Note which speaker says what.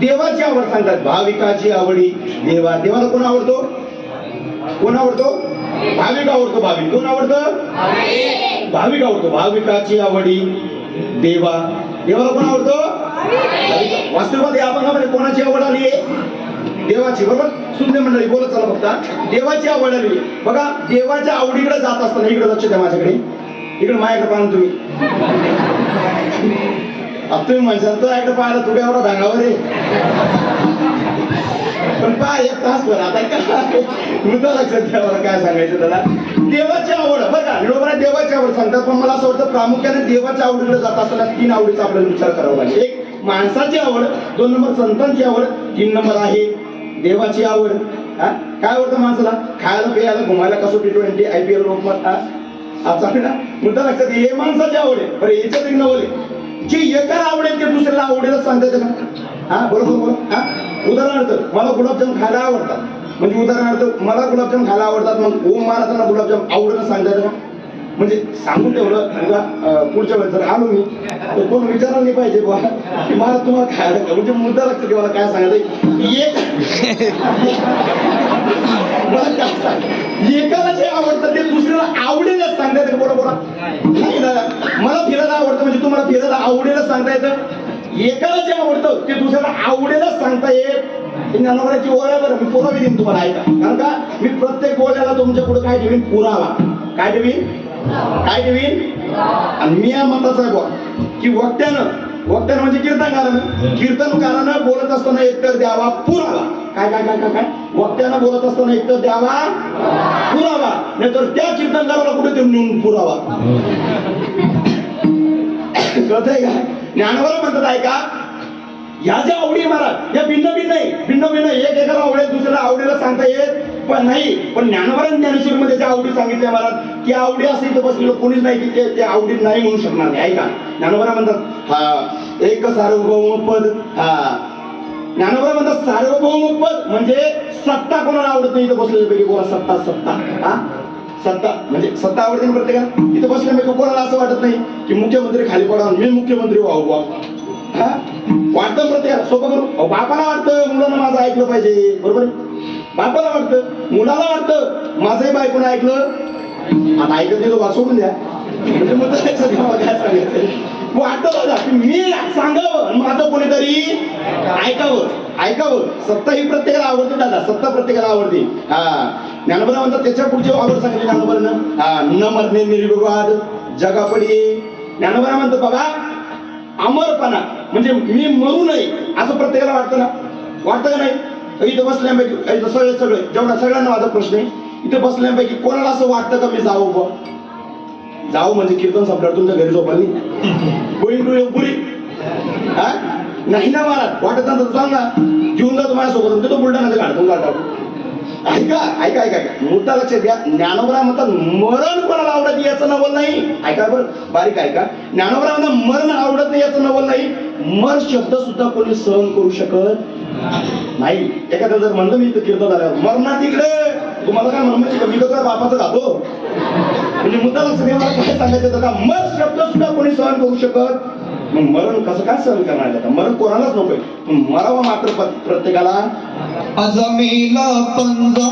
Speaker 1: देवाची आवड सांगतात. भाविकाची आवडी देवा देवाला कोण आवडतो? कोण आवडतो? भाविक आवडतो भाविक. कोण आवडतं? भाविक आवडतो. भाविकाची आवडी देवा. देवाला कोण आवडतो? वास्तवमध्ये या अभंगामध्ये कोणाची आवड आली देवाची. बरोबर? सुंदर मंडळी बोलत चला फक्त. देवाची आवड आली बघा देवाच्या आवडीकडे जात असताना इकडे लक्ष द्या माझ्याकडे. इकडे माझ्याकडे पाहा तुम्ही. आता तुम्ही माणसांचं ऐकलं पाहिलं तुझ्या एवढा धांगावर आहे? पण पहा एक तास भर आता काय मुद्दा लक्षात घ्या काय सांगायचं त्याला. देवाची आवड बरं का? देवाची आवड सांगतात पण मला असं वाटतं प्रामुख्याने देवाच्या आवडीकडे जात असताना तीन आवडीचा आपल्याला विचार करावा लागेल. एक माणसाची आवड दोन नंबर संतांची आवड तीन नंबर आहे देवाची आवड. हा? काय आवडतं माणसाला? खायला प्यायला घुमायला कसं T twenty I P L Lokmat हा? चालेल ना मुद्दा लक्षात हे माणसाची आवड आहे बरं याच्यात एक नवल आहे. जे एका आवड ते दुसऱ्याला आवडेलच सांगता का? हा बरोबर बोल हा? उदाहरणार्थ मला गुलाबजाम खायला आवडतात. म्हणजे उदाहरणार्थ मला गुलाबजाम खायला आवडतात मग ओम महाराजांना गुलाबजाम आवडतं सांगता येतं का? म्हणजे सांगून ठेवलं उद्या पुढच्या वेळेस जर आलो मी तर कोण विचारायला नाही पाहिजे बा की मला तुम्हाला खायला म्हणजे मुद्दा लक्षात मला काय सांगायचं एक मला काय सांग एकाला जे आवडतं ते दुसऱ्याला आवडेलच सांगता येतं का? बरोबर नाही ना. मला फिरायला आवडतं म्हणजे तुम्हाला फिरायला आवडेलच सांगता येतं. एकाला जे आवडतं ते दुसऱ्याला आवडेलच सांगता येत. ज्ञानोबराची ओळ आहे बरं मी पुरावे देईन तुम्हाला ऐका. कारण का? मी प्रत्येक बोलायला तुमच्यापुढे काय ठेवीन? पुरावा. काय ठेवीन? काय ठेवीन? आणि मी या मताचा आहे की वक्त्यानं वक्त्यानं म्हणजे कीर्तनकारानं. कीर्तनकारानं बोलत असताना एकतर द्यावा पुरावा. काय काय काय काय काय? वक्त्यानं बोलत असताना एकतर द्यावा पुरावा. नाहीतर त्या कीर्तनकाराला कुठे ते नेऊन पुरावा. आहे का? ज्ञानवर म्हणतात ऐका. या ज्या आवडी महाराज या भिन्न भिन्न आहे. भिन्न भिन्न एक एकाला आवडेल दुसऱ्याला आवडीला सांगता येत पण नाही. पण ज्ञानवरण ज्ञानेश्वर मध्ये ज्या आवडी सांगितल्या महाराज की आवडी असेल तर बसलेलं कोणीच नाही की ते- आवडी नाही म्हणू शकणार नाही. ऐका. ज्ञानवरा म्हणतात हा एक सार्वभौम पद हा ज्ञानोबा म्हणतात सार्वभौम पद म्हणजे सत्ता कोणाला आवडत? नाही इथं बसलेल्यापैकी कोणा सत्ता? सत्ता. हा? सत्ता. म्हणजे सत्ता आवडते ना प्रत्येकाला? इथं बसल्यापैकी कोणाला असं वाटत नाही की मुख्यमंत्री खाली पडा मी मुख्यमंत्री व्हावं बुवा. हा? वाटतं प्रत्येकाला? सोपं करू. बापाला वाटतं मुलांना माझं ऐकलं पाहिजे. बरोबर बापाला वाटतं. मुलाला वाटतं. माझंही बायकोनं ऐकलं. आता ऐकत नाही तो बा सोडून द्या. म्हणजे मग काय सांगायचं? वाटतं की मी सांगावं माझं कोणीतरी ऐकावं. ऐकावं. सत्ता ही प्रत्येकाला आवडते दादा. सत्ता प्रत्येकाला आवडते. हा. ज्ञानोबरा म्हणतात त्याच्या पुढचे आवड सांगितले ज्ञानोबरानं हा. न मरणे निर्विवाद जगापडी. ज्ञानोबरा म्हणतात बाबा अमरपणा. म्हणजे मी मरू नये असं प्रत्येकाला वाटतं ना? वाटतं का नाही? इथं बसल्यापैकी इथं सगळे सगळे जेवढा सगळ्यांना माझा प्रश्न आहे इथं बसल्यापैकी कोणाला असं वाटतं का मी जाऊ बुवा? जाऊ म्हणजे कीर्तन संपल्यावर तुमच्या घरी झोपाल नाही गोईंग टू पुरी? हा? नाही ना मला वाटत ना तर सांग ना. घेऊन जा तुम्हाला सोबत तो बुलढाण्याचं काढतो काढतो ऐका ऐका ऐका ऐका. मुद्दा लक्षात द्या. ज्ञानोबरा म्हणतात मरण कोणाला आवडत नाही याचं नवल नाही. ऐका बरं. बारीक ऐका. ज्ञानोबरा म्हणतात मरण आवडत नाही याचं नवल नाही. मर शब्द सुद्धा कोणी सहन करू शकत नाही. एखादं जर म्हणलं मी इथं कीर्तन झाल्यावर मरणा तिकडे. तुम्हाला काय म्हणून कमी मी कसं बापाचं म्हणजे मुद्दा लक्षात मला काय सांगायचं होतं का? मर शब्द सुद्धा कोणी सहन करू शकत. मग मरण कसं काय सहन करणार आता? मरण कोणालाच नकोय. मरावा मात्र प्रत्येकाला.
Speaker 2: अजमेला पंजा